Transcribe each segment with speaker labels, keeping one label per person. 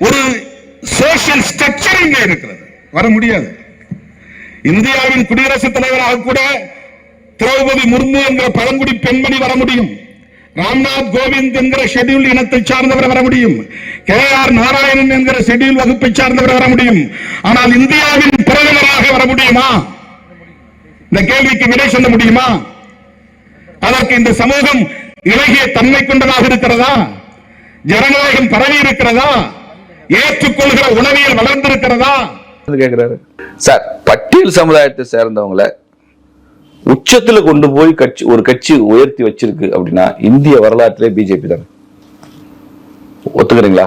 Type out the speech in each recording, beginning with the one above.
Speaker 1: ஒரு social structure இங்கே இருக்கிறது. வர முடியாது. இந்தியாவின் குடியரசுத் தலைவராக கூட திரௌபதி முர்மு என்கிற பழங்குடி பெண்மணி வர முடியும். ராம்நாத் கோவிந்த் என்கிற ஷெட்யூல் இனத்தை சார்ந்தவர் வர முடியும். கே ஆர் நாராயணன் என்கிற ஷெட்யூல் வகுப்பை சார்ந்தவர் வர முடியும். ஆனால் இந்தியாவின் பிரதமராக வர முடியுமா? இந்த கேள்விக்கு விடை சொல்ல முடியுமா? அதற்கு இந்த சமூகம் இலகிய தன்மை கொண்டதாக இருக்கிறதா? ஜனநாயகம் பரவி இருக்கிறதா? ஏற்றுக்கொள்கிற உணவியல் வளர்ந்திருக்கிறதா?
Speaker 2: கேக்குறாரு. சார் பட்டியல் சமுதாயத்தை சேர்ந்தவங்கள உச்சத்துல கொண்டு போய் கட்சி ஒரு கட்சி உயர்த்தி வச்சிருக்கு அப்படின்னா இந்திய வரலாற்றிலே பிஜேபி தான்? ஒத்துக்கிறீங்களா?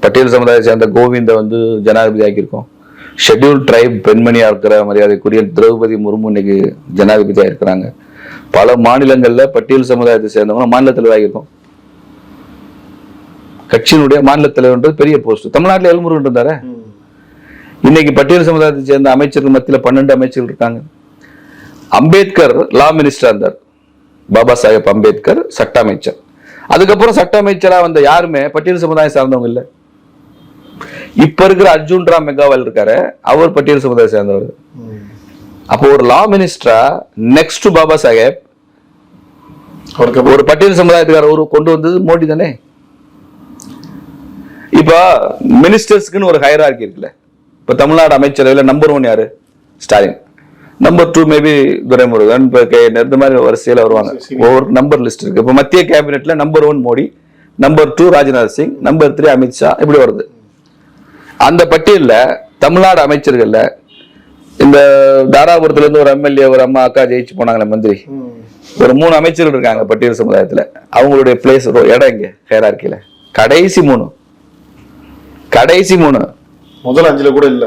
Speaker 2: பட்டியல் சமுதாயத்தை சேர்ந்த கோவிந்த வந்து ஜனாதிபதி ஆக்கியிருக்கோம். ஷெட்யூல் ட்ரைப் பெண்மணியா இருக்கிற மரியாதைக்குரிய திரௌபதி முர்மு இன்னைக்கு ஜனாதிபதியா இருக்கிறாங்க. பல மாநிலங்கள்ல பட்டியல் சமுதாயத்தை சேர்ந்தவங்க மாநில தலைவர் ஆகியிருக்கோம் கட்சியினுடைய மாநில தலைவர்ன்றது பெரிய போஸ்ட் தமிழ்நாட்டில் எல்முருகன் இருந்தாரே? இன்னைக்கு பட்டியல் சமுதாயத்தை சேர்ந்த அமைச்சர்கள் மத்தியில பன்னெண்டு அமைச்சர்கள் இருக்காங்க. அம்பேத்கர் லா மினிஸ்டர் இருந்தார். பாபா சாஹேப் அம்பேத்கர் சட்ட அமைச்சர். அதுக்கப்புறம் சட்ட அமைச்சரா வந்த யாருமே பட்டியல் சமுதாயம் சார்ந்தவங்க இல்ல. இப்ப இருக்கிற அர்ஜுன் ராம் மெகாவால் இருக்காரு. அவர் பட்டியல் சமுதாயம் சேர்ந்தவர். அப்போ ஒரு லா மினிஸ்டரா நெக்ஸ்ட் பாபா சாஹேப் ஒரு பட்டியல் சமுதாயத்துக்கார ஒரு கொண்டு வந்தது மோடி தானே? இப்போ மினிஸ்டர்ஸ்க்குன்னு ஒரு ஹையரார்கி இருக்குல்ல. இப்போ தமிழ்நாடு அமைச்சரவையில் நம்பர் ஒன் யாரு? Stalin. Number two maybe Duraimurugan இப்போ கே. இந்த மாதிரி வரிசையில் வருவாங்க. ஒவ்வொரு நம்பர் லிஸ்ட் இருக்கு. இப்போ மத்திய கேபினெட்ல number one Modi number two Rajnath Singh number three Amit Shah இப்படி வருது. அந்த பட்டியல்ல தமிழ்நாடு அமைச்சர்கள்ல இந்த தாராபுரத்துல இருந்து ஒரு எம்எல்ஏ ஒரு அம்மா அக்கா ஜெயிச்சு போனாங்களே மந்திரி. ஒரு மூணு அமைச்சர்கள் இருக்காங்க பட்டியல் சமுதாயத்துல. அவங்களுடைய பிளேஸ் இடம் இங்க ஹேரார்கில கடைசி மூணு. கடைசி மூணு.
Speaker 3: முதல் அஞ்சுல கூட இல்ல.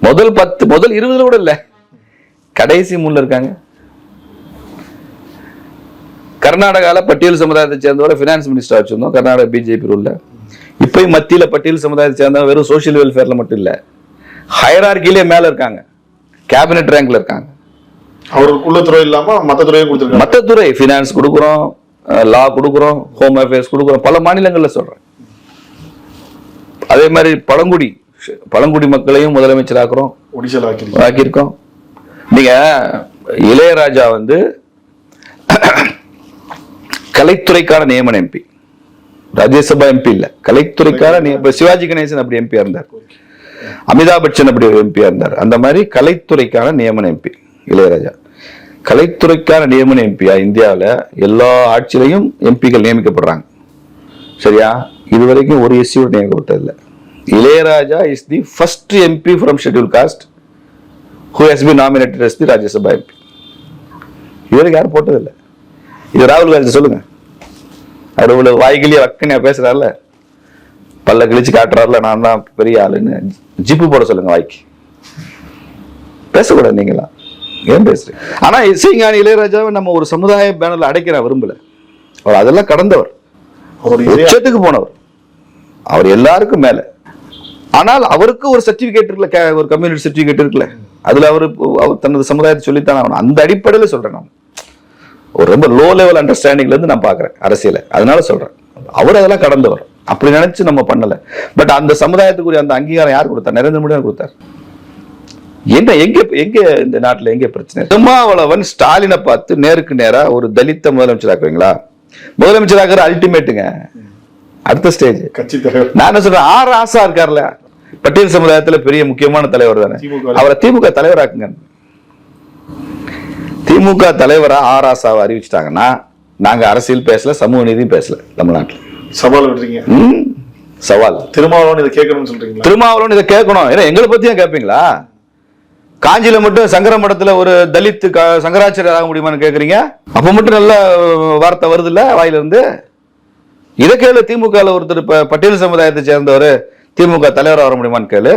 Speaker 2: முதல் பத்து முதல் இருபதுல கூட இல்ல. கடைசி மூணுல இருக்காங்க. கர்நாடகால பட்டியல் சமுதாயத்தை சேர்ந்தவரை பினான்ஸ் மினிஸ்டர் வச்சிருந்தோம். கர்நாடகா பிஜேபி ரூல்ல இப்பயும் மத்தியில பட்டியல் சமுதாயத்தை சேர்ந்தவங்க வெறும் சோஷியல் வெல்ஃபேர்ல மட்டும் இல்ல. ஹைரார்கிலே மேல இருக்காங்க. கேபினெட் ரேங்க்ல இருக்காங்க.
Speaker 3: அவருக்குள்ள துறை இல்லாம மத்த துறையும் கொடுத்திருக்காங்க.
Speaker 2: மத்த துறை ஃபினான்ஸ் கொடுக்குறோம் லா கொடுக்குறோம் ஹோம் அஃபேர்ஸ் கொடுக்குறோம். பல மாநிலங்கள்ல சொல்றேன். அதே மாதிரி பழங்குடி பழங்குடி மக்களையும் முதலமைச்சராக்குறோம்.
Speaker 3: ஒடிசால ஆக்கிருக்கீங்க
Speaker 2: ஆக்கியிருக்கோம். நீங்க இளையராஜா வந்து கலைத்துறைக்கான நியமன எம்பி. ராஜ்யசபா எம்பி இல்ல. கலைத்துறைக்கான இப்ப சிவாஜி கணேசன் அப்படி எம்பியா இருந்தார். அமிதாப் பச்சன் அப்படி எம்பியா இருந்தார். அந்த மாதிரி கலைத்துறைக்கான நியமன எம்பி இளையராஜா. கலைத்துறைக்கான நியமன எம்பியா இந்தியாவுல எல்லா ஆட்சியிலையும் எம்பிக்கள் நியமிக்கப்படுறாங்க. சரியா? இது வரைக்கும் ஒரு எஸ்சியோட நியமிக்கப்பட்டதில்லை Ilaiyaraaja is the first MP from schedule caste who has be nominated as the Rajya Sabha MP இதுவரைக்கும் யாரும் போட்டதில்லை. இது ராகுல் காந்தி சொல்லுங்க. அவர் இவ்வளவு வாய்கிலேயே வக்கனியா பேசுறாருல. பல்ல கிழிச்சு காட்டுறாருல. நான் தான் பெரிய ஆளுன்னு ஜிப்பு போட சொல்லுங்க வாய்க்கு. பேசக்கூடாது நீங்களா ஏன் பேசுறீங்க? ஆனா இசைஞானி இளையராஜாவை நம்ம ஒரு சமுதாய பேனர்ல அடைக்கிற விரும்பல. அவர் அதெல்லாம் கடந்தவர். உச்சத்துக்கு போனவர். அவர் எல்லாருக்கும் மேல. ஆனால் அவருக்கு ஒரு சர்டிபிகேட் இருக்குல்ல க- ஒரு கம்யூனிட்டி சர்டிபிகேட் இருக்குல்ல. அதுல அவர் அவர் தனது சமுதாயத்தை சொல்லித்தான் ஆகணும். அந்த அடிப்படையில சொல்றேன் நான். ஒரு ரொம்ப லோ லெவல் அண்டர்ஸ்டாண்டிங்ல இருந்து நான் பாக்குறேன் அரசியலை. அதனால சொல்றேன். அவர் அதெல்லாம் கடந்தவர். அப்படி நினைச்சு நம்ம பண்ணல. பட் அந்த சமுதாயத்துக்குரிய அந்த அங்கீகாரம் யார் கொடுத்தார்? நரேந்திர மோடி கொடுத்தார். என்ன எங்க எங்க இந்த நாட்டுல எங்க பிரச்சனை? திருமாவளவன் ஸ்டாலினை பார்த்து நேருக்கு நேரா ஒரு தலித்த முதலமைச்சர் ஆக்குவீங்களா முதலமைச்சர் ஆக்குற அல்டிமேட்டுங்க அடுத்த ஸ்டேஜ்
Speaker 3: கட்சி தலைவர்.
Speaker 2: நான் என்ன சொல்றேன்? ஆர் ராசா இருக்கார்ல. பட்டியல் சமுதாயத்துல பெரிய முக்கியமான தலைவர் தானே. அவரை திமுக தலைவராக்குங்க. திமுக தலைவரா ஆர் ராசாவை அறிவிச்சிட்டாங்கன்னா நாங்க அரசியல் பேசல சமூக நீதியும் பேசல தமிழ்நாட்டுல.
Speaker 3: சவால் விடுறீங்க
Speaker 2: சவால்.
Speaker 3: திருமாவளவன் இதை கேட்கணும்னு சொல்றீங்களா?
Speaker 2: திருமாவளவன் இதை கேட்கணும். ஏன்னா எங்களை பத்தியும் கேட்பீங்களா? காஞ்சியில மட்டும் சங்கர மடத்துல ஒரு தலித் சங்கராச்சாரியர் ஆக முடியுமான்னு கேக்குறீங்க? அப்ப மட்டும் நல்ல வார்த்தை வருது இல்ல வாயில இருந்து இதை கேளு திமுக ஒருத்தர் ப- பட்டியல் சமுதாயத்தை சேர்ந்தவர் திமுக தலைவர் வர முடியுமான்னு கேளு.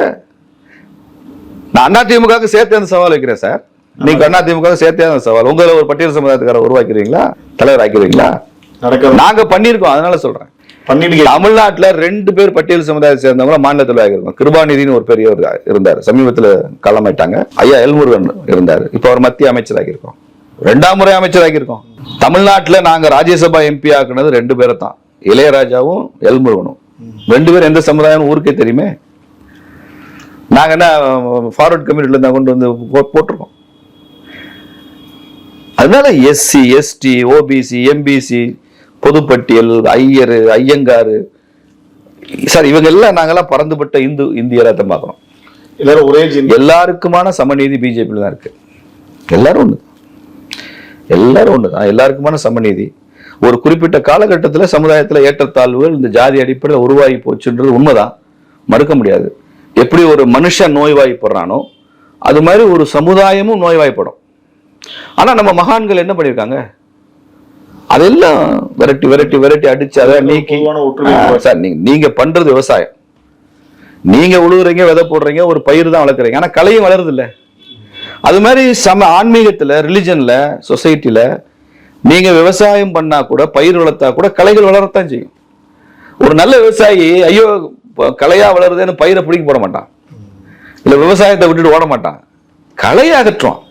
Speaker 2: நான் அண்ணா திமுகவுக்கு சேர்த்து அந்த சவால் வைக்கிறேன் சார்? நீங்க அண்ணா திமுக சேர்த்தே அந்த சவால்? உங்களை ஒரு பட்டியல் சமுதாயத்துக்கார உருவாக்கிறீங்களா? தலைவர் ஆக்கிறீங்களா நாங்க பண்ணியிருக்கோம் அதனால சொல்றேன்.
Speaker 3: பண்ணிட்டு
Speaker 2: தமிழ்நாட்டில் ரெண்டு பேர் பட்டியல் சமுதாயத்தை சேர்ந்தவங்க மாநில தலைவராக இருக்கும் கிருபாநிதினு ஒரு பெரியவர் இருந்தார். சமீபத்தில் காலமாயிட்டாங்க ஐயா எல்முருகன் இருந்தார். இப்போ அவர் மத்திய அமைச்சராக இருக்கோம். ரெண்டாம் முறை அமைச்சராக இருக்கோம். தமிழ்நாட்டில் நாங்கள் ராஜ்யசபா எம்பி ஆக்குனது ரெண்டு பேரை தான் இளையராஜாவும் எல்முருகனும். ரெண்டு பேரும் எந்த சமுதாயம் ஊருக்கே தெரியுமே? நாங்கள் என்ன ஃபார்வர்ட் கம்யூனிட்டில இருந்தால் கொண்டு வந்து போட்டிருக்கோம். அதனால எஸ்சி எஸ்டி ஓபிசி எம்பிசி பொதுப்பட்டியல் ஐயர் ஐயங்காரு சார் இவங்க எல்லாம் நாங்கெல்லாம் பறந்துபட்ட இந்து இந்தியரா தான் பார்க்குறோம்
Speaker 3: எல்லாரும் ஒரே
Speaker 2: எல்லாருக்குமான சமநீதி பிஜேபியில் தான் இருக்கு. எல்லாரும் ஒன்று எல்லாரும் ஒன்று தான். எல்லாருக்குமான சமநீதி. ஒரு குறிப்பிட்ட காலகட்டத்தில் சமுதாயத்தில் ஏற்றத்தாழ்வுகள் இந்த ஜாதி அடிப்படையில் உருவாகி போச்சுன்றது உண்மைதான். மறுக்க முடியாது. எப்படி ஒரு மனுஷன் நோய்வாய்ப்படுறானோ அது மாதிரி ஒரு சமுதாயமும் நோய்வாய்ப்படும். ஆனா நம்ம மகான்கள் என்ன பண்ணியிருக்காங்க? அதெல்லாம் விரட்டி விரட்டி விரட்டி அடிச்சு அதை நீக்கி. சார் நீங்க நீங்க பண்றது விவசாயம். நீங்க உழுவுறீங்க விதை போடுறீங்க ஒரு பயிர் தான் வளர்க்குறீங்க. ஆனா கலையும் வளருது இல்ல. அது மாதிரி சம ஆன்மீகத்துல ரிலிஜன்ல சொசைட்டில நீங்க விவசாயம் பண்ணா கூட பயிர் வளர்த்தா கூட கலைகள் வளரத்தான் செய்யும். ஒரு நல்ல விவசாயி ஐயோ கலையா வளருதுன்னு பயிரை பிடிக்க போட மாட்டான். இல்ல விவசாயத்தை விட்டுட்டு ஓட மாட்டான். கலையை அகற்றுவான்.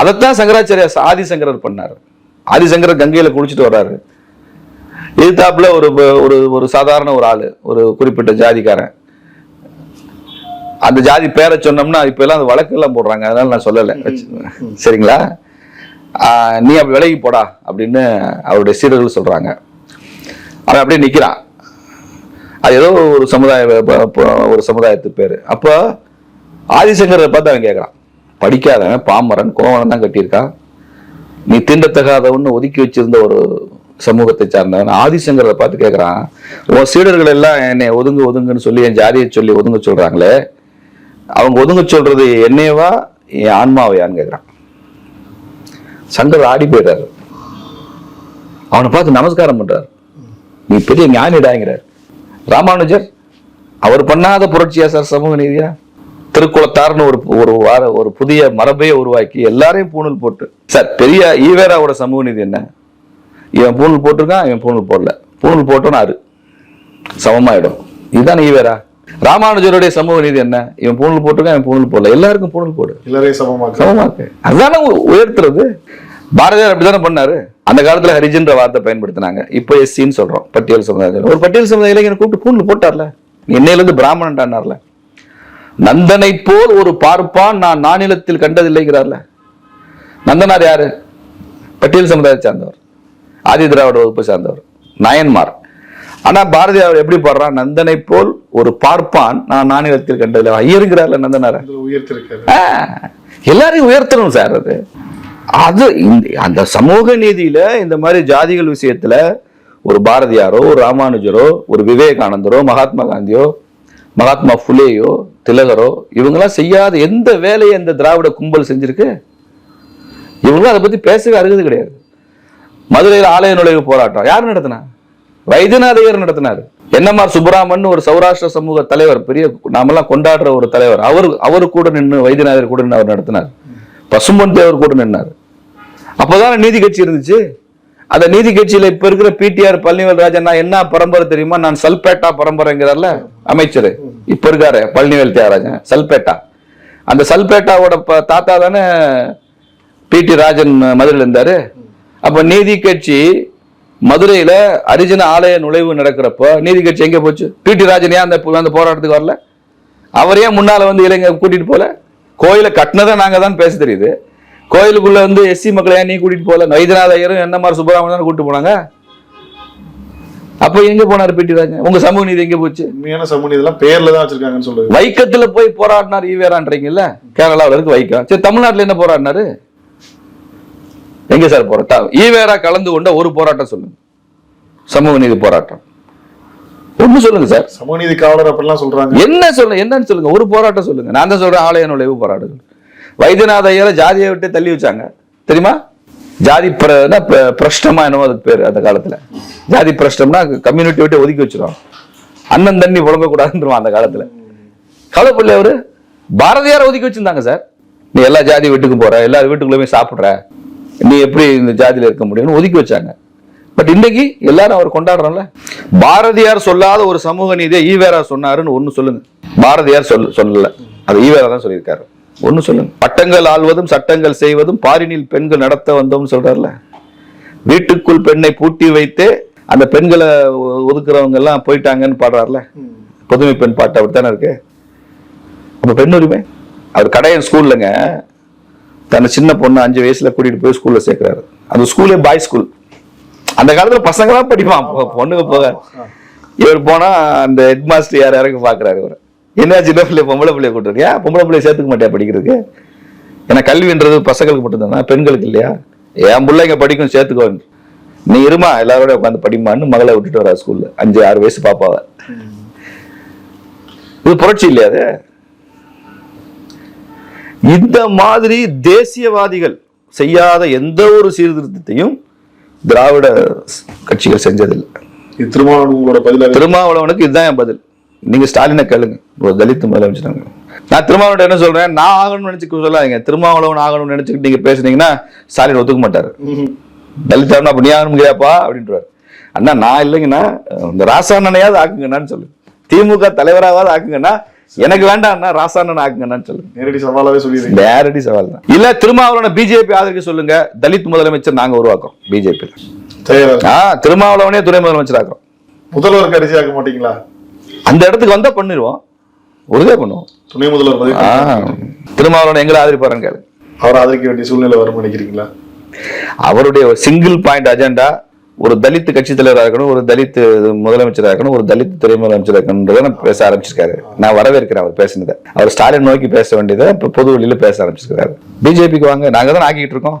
Speaker 2: அதைத்தான் சங்கராச்சாரியா ஆதிசங்கரர் பண்ணாரு. ஆதிசங்கரர் கங்கையில குளிச்சுட்டு வர்றாரு. எதிர்த்தாப்புல ஒரு ஒரு ஒரு சாதாரண ஒரு ஆளு ஒரு குறிப்பிட்ட ஜாதிக்காரன். அந்த ஜாதி பேரை சொன்னோம்னா இப்ப எல்லாம் அந்த வழக்கு எல்லாம் போடுறாங்க அதனால நான் சொல்லலை. சரிங்களா? நீ அப்படி விலகி போடா அப்படின்னு அவருடைய சீடர்கள் சொல்றாங்க. அவன் அப்படியே நிக்கிறான். அது ஏதோ ஒரு சமுதாய ஒரு சமுதாயத்து பேரு. அப்போ ஆதிசங்கரை பார்த்து அவன் கேட்கறான் படிக்காதவன் பாமரன் கோவலன் தான் கட்டியிருக்கான். நீ தீண்டத்தகாதவன்னு ஒதுக்கி வச்சிருந்த ஒரு சமூகத்தை சார்ந்தவன். ஆதிசங்கரை பார்த்து கேட்குறான் உன் சீடர்கள் எல்லாம் என்னை ஒதுங்கு ஒதுங்குன்னு சொல்லி என் ஜாதியை சொல்லி ஒதுங்க சொல்றாங்களே. அவங்க ஒதுங்க சொல்றது என்னையவா என் ஆன்மாவையான்னு கேட்குறான் சங்கர் ஆடி போயிடுறாரு அவனை பார்த்து நமஸ்காரம் பண்றாரு. நீ பெரிய ஞானிடாங்கிறார் ராமானுஜர் அவர் பண்ணாத புரட்சியா சார் சமூக நீதியா? திருக்குளத்தார்னு ஒரு ஒரு வார ஒரு புதிய மரபையை உருவாக்கி எல்லாரையும் பூணூல் போட்டு. சார் பெரிய ஈவேராவோட சமூக நீதி என்ன? இவன் பூணூல் போட்டிருக்கான் இவன் பூணூல் போடல. பூணூல் போட்டோன்னு ஆறு. சமமாயிடும். இதுதான் ஈவேரா. ராமானுஜருடைய சமூக நீதி என்ன? இவன் பூணூல் போட்டிருக்கான் இவன் பூணூல் போடல. எல்லாருக்கும் பூணூல் போடு.
Speaker 3: எல்லாரையும் சமமாக்க.
Speaker 2: சமமாக்கு. அதுதானே உயர்த்துறது. பாரதியார் அப்படிதானே பண்ணாரு? அந்த காலத்துல ஹரிஜன்ற வார்த்தை பயன்படுத்தினாங்க. இப்போ எஸ்சின்னு சொல்றோம். பட்டியல் சமுதாயம் ஒரு பட்டியல் சமுதாய இளைஞனை கூப்பிட்டு கூண்டு போட்டார்ல? என்னையில இருந்து பிராமணன்டானார்ல? நந்தனை போல் ஒரு பார்ப்பான் நான் நானிலத்தில் கண்டதில்லைங்கிறார்ல. நந்தனார் யாரு? பட்டியல் சமுதாயத்தை சார்ந்தவர். ஆதி திராவிட வகுப்பை சார்ந்தவர். நாயன்மார். ஆனா பாரதியார் எப்படி பாடுறான் நந்தனை போல் ஒரு பார்ப்பான் நான் நானிலத்தில் கண்டதில்லை. ஐயருங்கிறார்ல நந்தனார. எல்லாரையும் உயர்த்தணும் சார் அது. அது அந்த சமூக நீதியில இந்த மாதிரி ஜாதிகள் விஷயத்துல ஒரு பாரதியாரோ ஒரு ராமானுஜரோ ஒரு விவேகானந்தரோ மகாத்மா காந்தியோ மகாத்மா புலேயோ திலகரோ இவங்கெல்லாம் செய்யாத எந்த வேலையை இந்த திராவிட கும்பல் செஞ்சிருக்கு? இவங்களும் அதை பற்றி பேசவே அருகது கிடையாது. மதுரையில் ஆலய நுழைவு போராட்டம் யார் நடத்தினா? வைத்தியநாதையர் நடத்தினார். என்எம்ஆர் சுப்பராமன் ஒரு சௌராஷ்டிர சமூக தலைவர் பெரிய நாமெல்லாம் கொண்டாடுற ஒரு தலைவர். அவர் அவர் கூட நின்று வைத்தியநாதர் கூட நின்று அவர் நடத்தினார். பசும்பொன் தேவர் கூட நின்னார். அப்போதான நீதி கட்சி இருந்துச்சு? அந்த நீதி கட்சியில இப்ப இருக்கிற பிடிஆர் பழனிவேல் ராஜன் நான் என்ன பரம்பரை தெரியுமா? நான் சல்பேட்டா பரம்பரைங்கிறார்ல அமைச்சர். இப்ப இருக்காரு பழனிவேல் தியாகராஜன் சல்பேட்டா. அந்த சல்பேட்டாவோட தாத்தா தானே பிடி ராஜன் மதுரையில் இருந்தாரு. அப்ப நீதி கட்சி மதுரையில அரிஜன ஆலய நுழைவு நடக்கிறப்போ நீதி கட்சி எங்க போச்சு? பிடி ராஜன் ஏன் அந்த அந்த போராட்டத்துக்கு வரல? அவரே முன்னால வந்து இளைஞர் கூட்டிட்டு போல? கோயிலை கட்டினதை நாங்க தான் பேச தெரியுது. கோயிலுக்குள்ள வந்து எஸ்சி மக்களை ஏன் நீ கூட்டிட்டு போல வைத்தியநாத ஐயரும் என்ன மாதிரி சுப்பராமன் தானே கூட்டிட்டு போனாங்க? அப்போ எங்க போனாரு பிடி ராஜன் உங்க சமூக நீதி எங்க போச்சு?
Speaker 3: உண்மையான சமூக இதெல்லாம் பேர்ல தான் வச்சிருக்காங்கன்னு சொல்லுது
Speaker 2: வைக்கத்துல போய் போராடினார் ஈவேரான்றீங்கல்ல? கேரளாவுல இருக்கு வைக்கம். சரி தமிழ்நாட்டுல என்ன போராடினாரு? எங்க சார் போராட்டம் ஈவேரா கலந்து கொண்ட ஒரு போராட்டம் சொல்லுங்க. சமூக நீதி போராட்டம். ஒண்ணு சொல்லுங்க சார்.
Speaker 3: சமூக நீதி காவலர் அப்படிலாம் சொல்றாங்க.
Speaker 2: என்ன சொல்லுங்க என்னன்னு சொல்லுங்க. ஒரு போராட்டம் சொல்லுங்க. நான் தான் சொல்றேன் ஆலய நுழைவு போராட்டம் வைத்தியநாத ஐயரை ஜாதியை விட்டு தள்ளி வச்சாங்க. தெரியுமா? ஜாதி பிரஷ்டமா என்னவோ அதுக்கு பேரு அந்த காலத்துல. ஜாதி பிரஷ்டம்னா கம்யூனிட்டி விட்டு ஒதுக்கி வச்சிடும் அண்ணன் தண்ணி புழங்கக்கூடாதுன்னு அந்த காலத்துல. கவலைப்படல அவரு பாரதியார் ஒதுக்கி வச்சிருந்தாங்க சார். நீ எல்லா ஜாதி வீட்டுக்கும் போற எல்லா வீட்டுக்குள்ளே சாப்பிட்ற. சாப்பிடுற நீ எப்படி இந்த ஜாதியில இருக்க முடியும்னு ஒதுக்கி வச்சாங்க. பட் இன்னைக்கு எல்லாரும் அவர் கொண்டாடுறோம்ல. பாரதியார் சொல்லாத ஒரு சமூக நீதியை ஈவேரா சொன்னாருன்னு ஒண்ணு சொல்லுங்க. பாரதியார் சொல்ல சொல்லல. அது ஈவேரா தான் சொல்லியிருக்காரு. ஒண்ணு சொல்லுங்க. பட்டங்கள் ஆள்வதும் சட்டங்கள் செய்வதும் பாரினில் பெண்கள் நடத்த வந்தோம்னு சொல்றாருல. வீட்டுக்குள் பெண்ணை பூட்டி வைத்தே அந்த பெண்களை ஒதுக்குறவங்க எல்லாம் போயிட்டாங்கன்னு பாடுறாருல. புதுமை பெண் பாட்டு அப்படித்தானே இருக்கு? அப்ப பெண் உரிமை? அவர் கடையன் ஸ்கூல்லங்க. தன்னை சின்ன பொண்ணு அஞ்சு வயசுல கூட்டிட்டு போய் ஸ்கூல்ல சேர்க்கிறாரு. அந்த ஸ்கூலே பாய் ஸ்கூல். அந்த காலத்துல பசங்க தான் படிப்பான் பொண்ணுங்க போக. இவர் போனா அந்த ஹெட் மாஸ்டர் யார் யாருக்கு பாக்குறாரு இவர்? என்ன சின்ன பிள்ளை பொம்பளை பிள்ளைய கூட்டு ஏன் பொம்பளை பிள்ளைய சேர்த்துக்க மாட்டியா படிக்கிறதுக்கு? ஏன்னா கல்வின்றது பசங்களுக்கு மட்டும்தானா? பெண்களுக்கு இல்லையா? என் பிள்ளைங்க படிக்கும் சேர்த்துக்கோ. நீ இருமா? எல்லாரோட உட்காந்து படிமான்னு மகளை விட்டுட்டு வரா ஸ்கூல்ல அஞ்சு ஆறு வயசு பாப்பாவ. இது புரட்சி இல்லையா அது? இந்த மாதிரி தேசியவாதிகள் செய்யாத எந்த ஒரு சீர்திருத்தத்தையும் திராவிட கட்சிகள் செஞ்சதில்லை.
Speaker 3: இது திருமாவளவன் உங்களோட பதிலாக
Speaker 2: திருமாவளவனுக்கு இதுதான் என் பதில். நீங்க ஸ்டாலினை கேளுங்க. ஒரு தலித் முதலமைச்சர் நான் திருமாவளவன் என்ன சொல்றேன்? நான் ஆகணும்னு நினைச்சுக்க சொல்லாதீங்க. திருமாவளவன் ஆகணும்னு நினைச்சுக்கிட்டு நீங்க பேசுனீங்கன்னா ஸ்டாலின் ஒத்துக்க மாட்டாரு. தலித் அப்ப நீ ஆகணுங்கிறியாப்பா அப்படின்றாரு. அண்ணா நான் இல்லைங்கண்ணா. இந்த ராசாண்ணனையாவது ஆக்குங்கண்ணான்னு சொல்லு. திமுக தலைவராவது ஆக்குங்கண்ணா. எனக்கு வேண்டாம் ராசாண்ணன் ஆக்குங்கண்ணான்னு சொல்லு.
Speaker 3: நேரடி சவாலாவே சொல்லிடுறீங்க.
Speaker 2: நேரடி சவால் தான். இல்ல திருமாவளவனை பிஜேபி ஆதரிக்க சொல்லுங்க. தலித் முதலமைச்சர் நாங்க உருவாக்குறோம் பிஜேபி திருமாவளவனே துணை முதலமைச்சர் ஆக்குறோம்
Speaker 3: முதல்வர் கடைசி ஆக்க மாட்டீங்களா?
Speaker 2: அந்த இடத்துக்கு வந்தா பண்ணிடுவோம் உறுதியா பண்ணுவோம்.
Speaker 3: துணை முதல்வர்
Speaker 2: திருமாவளவன் எங்களை ஆதரிப்பாருன்னு கேளு.
Speaker 3: அவரை ஆதரிக்க வேண்டிய சூழ்நிலை வரும் நினைக்கிறீங்களா?
Speaker 2: அவருடைய சிங்கிள் பாயிண்ட் அஜெண்டா ஒரு தலித் கட்சி தலைவராக இருக்கணும் ஒரு தலித் முதலமைச்சராக இருக்கணும் ஒரு தலித் துறை முதலமைச்சராக இருக்கணும்ன்றதை நான் பேச ஆரம்பிச்சிருக்காரு. நான் வரவேற்கிறேன் அவர் பேசினதை. அவர் ஸ்டாலின் நோக்கி பேச வேண்டியதை இப்ப பொது வெளியில பேச ஆரம்பிச்சிருக்காரு பிஜேபிக்கு வாங்க நாங்க தான் ஆக்கிட்டு இருக்கோம்.